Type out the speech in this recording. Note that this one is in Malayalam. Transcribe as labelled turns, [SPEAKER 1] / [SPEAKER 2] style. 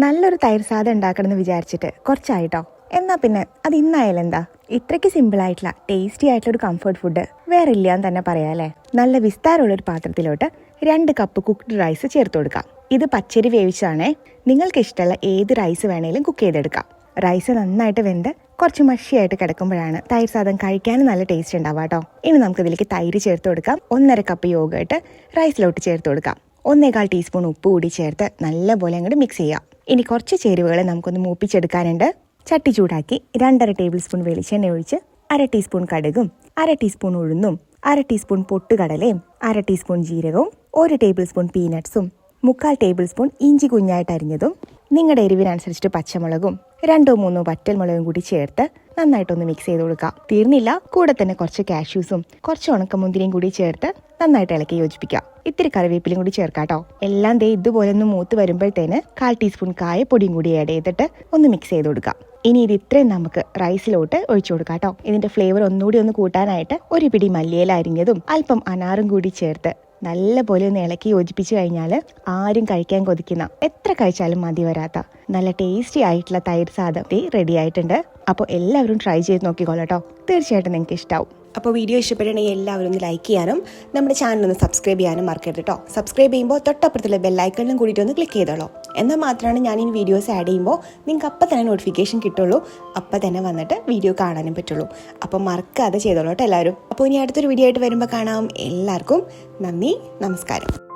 [SPEAKER 1] നല്ലൊരു തൈര് സാധനം ഉണ്ടാക്കണമെന്ന് വിചാരിച്ചിട്ട് കുറച്ചായിട്ടോ. എന്നാ പിന്നെ അത് ഇന്നായാലും എന്താ? ഇത്രയ്ക്ക് സിമ്പിൾ ആയിട്ടുള്ള ടേസ്റ്റി ആയിട്ടുള്ള ഒരു കംഫർട്ട് ഫുഡ് വേറെ ഇല്ല എന്ന് തന്നെ പറയാല്ലേ നല്ല വിസ്താരമുള്ള ഒരു പാത്രത്തിലോട്ട് രണ്ട് കപ്പ് കുക്ക്ഡ് റൈസ് ചേർത്ത് കൊടുക്കാം. ഇത് പച്ചരി വേവിച്ചാണേ നിങ്ങൾക്ക് ഇഷ്ടമുള്ള ഏത് റൈസ് വേണേലും കുക്ക് ചെയ്തെടുക്കാം. റൈസ് നന്നായിട്ട് വെന്ത് കുറച്ച് മഷിയായിട്ട് കിടക്കുമ്പോഴാണ് തൈര് സാധനം കഴിക്കാനും നല്ല ടേസ്റ്റ് ഉണ്ടാവുക കേട്ടോ ഇനി നമുക്ക് ഇതിലേക്ക് തൈര് ചേർത്ത് കൊടുക്കാം. ഒന്നര കപ്പ് യോഗട്ട് റൈസിലോട്ട് ചേർത്ത് കൊടുക്കാം. ഒന്നേകാൽ ടീസ്പൂൺ ഉപ്പ് കൂടി ചേർത്ത് നല്ലപോലെ അങ്ങോട്ട് മിക്സ് ചെയ്യാം. ഇനി കുറച്ച് ചേരുവകൾ നമുക്കൊന്ന് മൂപ്പിച്ചെടുക്കാനുണ്ട്. ചട്ടി ചൂടാക്കി രണ്ടര ടേബിൾ സ്പൂൺ വെളിച്ചെണ്ണ ഒഴിച്ച് അര ടീസ്പൂൺ കടുകും അര ടീസ്പൂൺ ഉഴുന്നും അര ടീസ്പൂൺ പൊട്ടുകടലയും അര ടീസ്പൂൺ ജീരകവും ഒരു ടേബിൾ സ്പൂൺ പീനട്ട്സും മുക്കാൽ ടേബിൾ സ്പൂൺ ഇഞ്ചി കുഞ്ഞായിട്ട് അരിഞ്ഞതും നിങ്ങളുടെ എരിവിനനുസരിച്ചിട്ട് പച്ചമുളകും രണ്ടോ മൂന്നോ വറ്റൽമുളകും കൂടി ചേർത്ത് നന്നായിട്ടൊന്ന് മിക്സ് ചെയ്ത് കൊടുക്കാം. തീർന്നില്ല. കൂടെ തന്നെ കുറച്ച് കാഷ്യൂസും കുറച്ച് ഉണക്കമുന്തിരിയും കൂടി ചേർത്ത് നന്നായിട്ട് ഇളക്കി യോജിപ്പിക്കാം ഇത്തിരി കറിവേപ്പിലും കൂടി ചേർക്കാട്ടോ എല്ലാം ദേ ഇതുപോലെ ഒന്ന് മൂത്ത് വരുമ്പോഴത്തേന് കാൽ ടീസ്പൂൺ കായപ്പൊടിയും കൂടി ആഡ് ചെയ്തിട്ട് ഒന്ന് മിക്സ് ചെയ്ത് കൊടുക്കാം. ഇനി ഇത് ഇത്രയും നമുക്ക് റൈസിലോട്ട് ഒഴിച്ചു കൊടുക്കാം കേട്ടോ. ഇതിന്റെ ഫ്ലേവർ ഒന്നുകൂടി ഒന്ന് കൂട്ടാനായിട്ട് ഒരു പിടി മല്ലിയില അരിഞ്ഞതും അല്പം അനാറും കൂടി ചേർത്ത് നല്ലപോലെ ഒന്ന് ഇളക്കി യോജിപ്പിച്ച് കഴിഞ്ഞാൽ ആരും കഴിക്കാൻ കൊതിക്കുന്ന എത്ര കഴിച്ചാലും മതി വരാത്ത. നല്ല ടേസ്റ്റി ആയിട്ടുള്ള തൈര് സാധം റെഡി ആയിട്ടുണ്ട്. അപ്പോൾ എല്ലാവരും ട്രൈ ചെയ്ത് നോക്കിക്കോളട്ടോ തീർച്ചയായിട്ടും നിങ്ങൾക്ക് ഇഷ്ടാവും.
[SPEAKER 2] അപ്പോൾ വീഡിയോ ഇഷ്ടപ്പെട്ടെങ്കിൽ എല്ലാവരും ഒന്ന് ലൈക്ക് ചെയ്യാനും നമ്മുടെ ചാനൽ ഒന്ന് സബ്സ്ക്രൈബ് ചെയ്യാനും മറക്കരുത് കേട്ടോ സബ്സ്ക്രൈബ് ചെയ്യുമ്പോൾ തൊട്ടപ്പുറത്തുള്ള ബെല്ലൈക്കണിലും കൂടിയിട്ട് ഒന്ന് ക്ലിക്ക് ചെയ്തോളൂ. എന്നാൽ മാത്രമാണ് ഞാൻ ഈ വീഡിയോസ് ആഡ് ചെയ്യുമ്പോൾ നിങ്ങൾക്ക് അപ്പം തന്നെ നോട്ടിഫിക്കേഷൻ കിട്ടുള്ളൂ. അപ്പം തന്നെ വന്നിട്ട് വീഡിയോ കാണാനും പറ്റുള്ളൂ. അപ്പം മറക്കാതെ ചെയ്തോളൂ കേട്ടോ എല്ലാവരും. അപ്പോൾ ഇനി അടുത്തൊരു വീഡിയോ ആയിട്ട് വരുമ്പോൾ കാണാം. എല്ലാവർക്കും നന്ദി നമസ്കാരം.